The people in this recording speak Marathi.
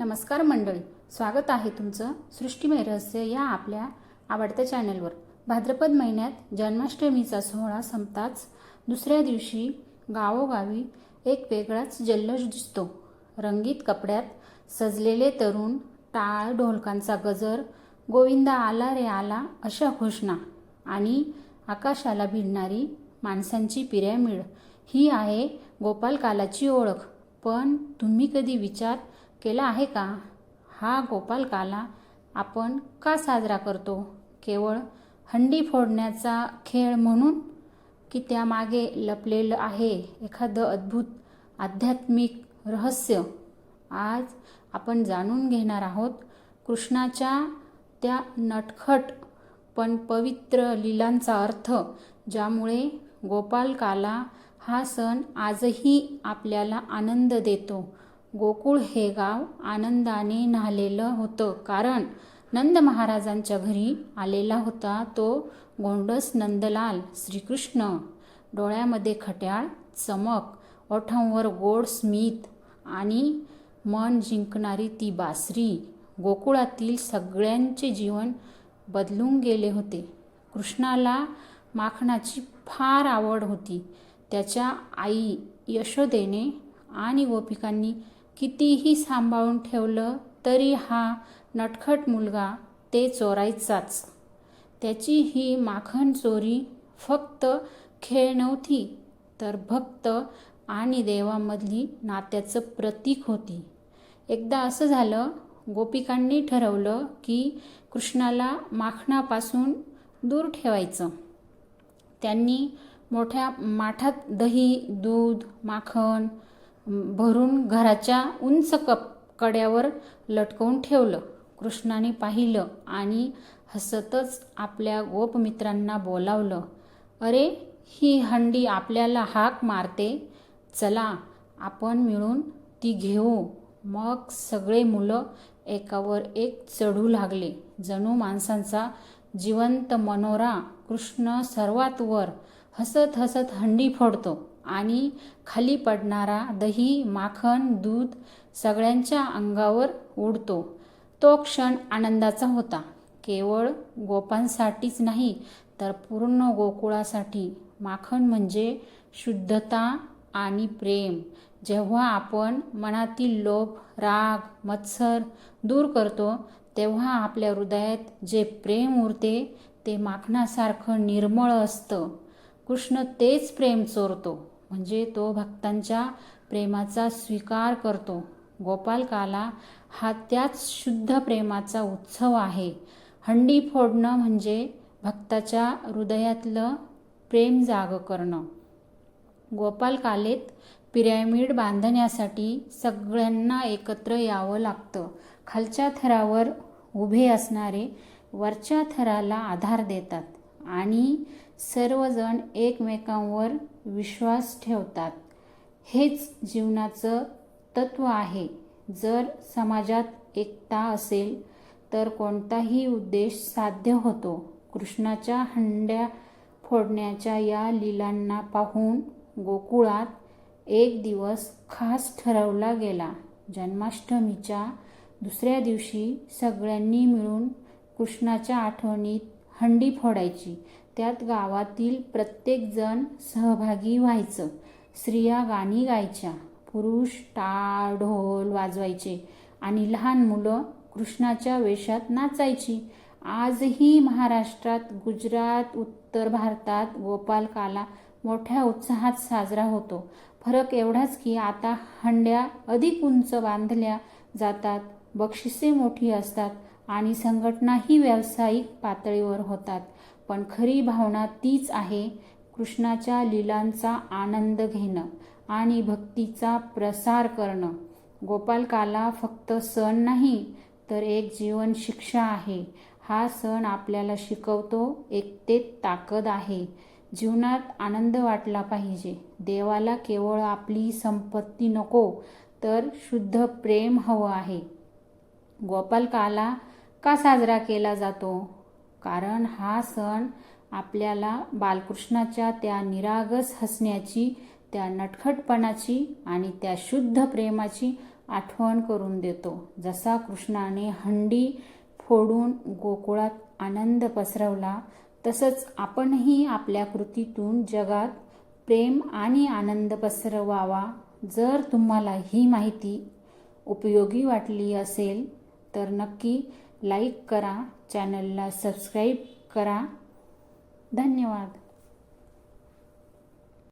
नमस्कार मंडळी स्वागत आहे तुमचं सृष्टीमय रहस्य या आपल्या आवडत्या चॅनलवर. भाद्रपद महिन्यात जन्माष्टमीचा सोहळा संपताच दुसऱ्या दिवशी गावोगावी एक वेगळाच जल्लोष दिसतो. रंगीत कपड्यात सजलेले तरुण टाळ ढोलकांचा गजर गोविंदा आला रे आला अशा घोषणा आणि आकाशाला भिडणारी माणसांची पिरॅमिड ही आहे गोपालकालाची ओळख. पण तुम्ही कधी विचार केला आहे का? हा गोपालकाला आपण का साजरा करतो? केवळ हंडी फोडण्याचा खेळ म्हणून? की त्यामागे लपलेलं आहे एखादं अद्भुत आध्यात्मिक रहस्य? आज आपण जाणून घेणार आहोत कृष्णाच्या त्या नटखट पण पवित्र लीलांचा अर्थ ज्यामुळे गोपालकाला हा सण आजही आपल्याला आनंद देतो. गोकुळ हे गाव आनंदाने न्हालेलं होतं. कारण नंद महाराजांच्या घरी आलेला होता तो गोंडस नंदलाल श्रीकृष्ण. डोळ्यामध्ये खट्याळ चमक ओठांवर गोड स्मित आणि मन जिंकणारी ती बासरी गोकुळातील सगळ्यांचे जीवन बदलून गेले होते. कृष्णाला माखणाची फार आवड होती. त्याच्या आई यशोदेने आणि गोपिकांनी कितीही सांभाळून ठेवलं तरी हा नटखट मुलगा ते चोरायचाच. त्याची ही माखण चोरी फक्त खेळ नव्हती तर भक्त आणि देवामधली नात्याचं प्रतीक होती. एकदा असं झालं गोपिकांनी ठरवलं की कृष्णाला माखणापासून दूर ठेवायचं. त्यांनी मोठ्या माठात दही दूध माखण भरून घराच्या उंच कप कड्यावर लटकवून ठेवलं. कृष्णाने पाहिलं आणि हसतच आपल्या गोपमित्रांना बोलावलं. अरे ही हंडी आपल्याला हाक मारते. चला आपण मिळून ती घेऊ. मग सगळे मुलं एकावर एक चढू लागले. जणू माणसांचा जिवंत मनोरा कृष्ण सर्वात वर हसत हसत हंडी फोडतो. आणि खाली पडणारा दही माखण दूध सगळ्यांच्या अंगावर उडतो. तो क्षण आनंदाचा होता. केवळ गोपांसाठीच नाही तर पूर्ण गोकुळासाठी. माखण म्हणजे शुद्धता आणि प्रेम. जेव्हा आपण मनातील लोभ राग मत्सर दूर करतो तेव्हा आपल्या हृदयात जे प्रेम उरते ते माखणासारखं निर्मळ असतं. कृष्ण तेच प्रेम चोरतो. म्हणजे तो भक्तांच्या प्रेमाचा स्वीकार करतो. गोपालकाला हा त्याच शुद्ध प्रेमाचा उत्सव आहे. हंडी फोडणं म्हणजे भक्ताच्या हृदयातलं प्रेम जाग करणं. गोपालकालेत पिरॅमिड बांधण्यासाठी सगळ्यांना एकत्र यावं लागतं. खालच्या थरावर उभे असणारे वरच्या थराला आधार देतात. आणि सर्वजण एकमेकांवर विश्वास ठेवतात. हेच जीवनाचं तत्व आहे. जर समाजात एकता असेल तर कोणताही उद्देश साध्य होतो. कृष्णाच्या हंड्या फोडण्याच्या या लीलांना पाहून गोकुळात एक दिवस खास ठरवला गेला. जन्माष्टमीच्या दुसऱ्या दिवशी सगळ्यांनी मिळून कृष्णाच्या आठवणीत हंडी फोडायची. त्यात गावातील प्रत्येकजण सहभागी व्हायचं. स्त्रिया गाणी गायच्या. पुरुष टाळ ढोल वाजवायचे आणि लहान मुलं कृष्णाच्या वेशात नाचायची. आजही महाराष्ट्रात गुजरात उत्तर भारतात गोपालकाला मोठ्या उत्साहात साजरा होतो. फरक एवढाच की आता हंड्या अधिक उंच बांधल्या जातात. बक्षिसे मोठी असतात. आणि संघटनाही व्यावसायिक पातळीवर होतात. पण खरी भावना तीच आहे कृष्णाच्या लीलांचा आनंद घेणं आणि भक्तीचा प्रसार करणं. गोपालकाला फक्त सण नाही तर एक जीवन शिक्षा आहे. हा सण आपल्याला शिकवतो एकतेत ताकद आहे. जीवनात आनंद वाटला पाहिजे. देवाला केवळ आपली संपत्ती नको तर शुद्ध प्रेम हवं आहे. गोपालकाला का साजरा केला जातो? कारण हा सण आपल्याला बालकृष्णाच्या त्या निरागस हसण्याची त्या नटखटपणाची आणि त्या शुद्ध प्रेमाची आठवण करून देतो. जसा कृष्णाने हंडी फोडून गोकुळात आनंद पसरवला तसंच आपणही आपल्या कृतीतून जगात प्रेम आणि आनंद पसरवावा. जर तुम्हाला ही माहिती उपयोगी वाटली असेल तर नक्की लाईक करा चॅनलला सबस्क्राईब करा. धन्यवाद.